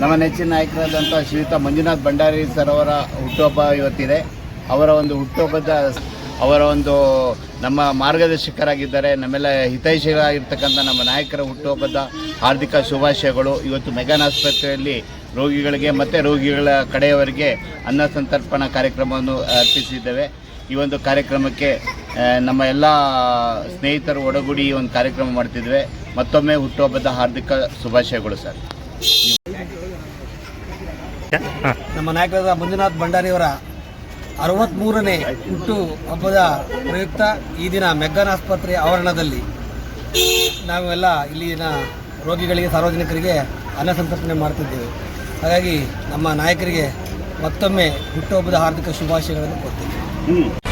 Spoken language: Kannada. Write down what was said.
ನಮ್ಮ ನೆಚ್ಚಿನ ನಾಯಕರಾದಂಥ ಶ್ರೀಯುತ ಮಂಜುನಾಥ್ ಭಂಡಾರಿ ಸರ್ ಅವರ ಹುಟ್ಟುಹಬ್ಬ ಇವತ್ತಿದೆ. ಅವರ ಒಂದು ಹುಟ್ಟುಹಬ್ಬದ ಅವರ ಒಂದು ನಮ್ಮ ಮಾರ್ಗದರ್ಶಕರಾಗಿದ್ದಾರೆ. ನಮ್ಮೆಲ್ಲ ಹಿತೈಷಿಗಳಾಗಿರ್ತಕ್ಕಂಥ ನಮ್ಮ ನಾಯಕರ ಹುಟ್ಟುಹಬ್ಬದ ಹಾರ್ದಿಕ ಶುಭಾಶಯಗಳು. ಇವತ್ತು ಮೆಗಾನ್ ಆಸ್ಪತ್ರೆಯಲ್ಲಿ ರೋಗಿಗಳಿಗೆ ಮತ್ತು ರೋಗಿಗಳ ಕಡೆಯವರಿಗೆ ಅನ್ನ ಸಂತರ್ಪಣಾ ಕಾರ್ಯಕ್ರಮವನ್ನು ಅರ್ಪಿಸಿದ್ದೇವೆ. ಈ ಒಂದು ಕಾರ್ಯಕ್ರಮಕ್ಕೆ ನಮ್ಮ ಎಲ್ಲ ಸ್ನೇಹಿತರು ಒಡಗೂಡಿ ಈ ಒಂದು ಕಾರ್ಯಕ್ರಮ ಮಾಡ್ತಿದ್ವಿ. ಮತ್ತೊಮ್ಮೆ ಹುಟ್ಟುಹಬ್ಬದ ಹಾರ್ದಿಕ ಶುಭಾಶಯಗಳು ಸರ್. ನಮ್ಮ ನಾಯಕರಾದ ಮಂಜುನಾಥ್ ಭಂಡಾರಿಯವರ ಅರವತ್ತ್ಮೂರನೇ ಹುಟ್ಟು ಹಬ್ಬದ ಪ್ರಯುಕ್ತ ಈ ದಿನ ಮೆಗ್ಗಾನ್ ಆಸ್ಪತ್ರೆ ಆವರಣದಲ್ಲಿ ನಾವೆಲ್ಲ ಇಲ್ಲಿನ ರೋಗಿಗಳಿಗೆ, ಸಾರ್ವಜನಿಕರಿಗೆ ಅನ್ನ ಸಂತರ್ಪಣೆ ಮಾಡ್ತಿದ್ದೇವೆ. ಹಾಗಾಗಿ ನಮ್ಮ ನಾಯಕರಿಗೆ ಮತ್ತೊಮ್ಮೆ ಹುಟ್ಟುಹಬ್ಬದ ಹಾರ್ದಿಕ ಶುಭಾಶಯಗಳನ್ನು ಕೊಡ್ತೇವೆ Mm.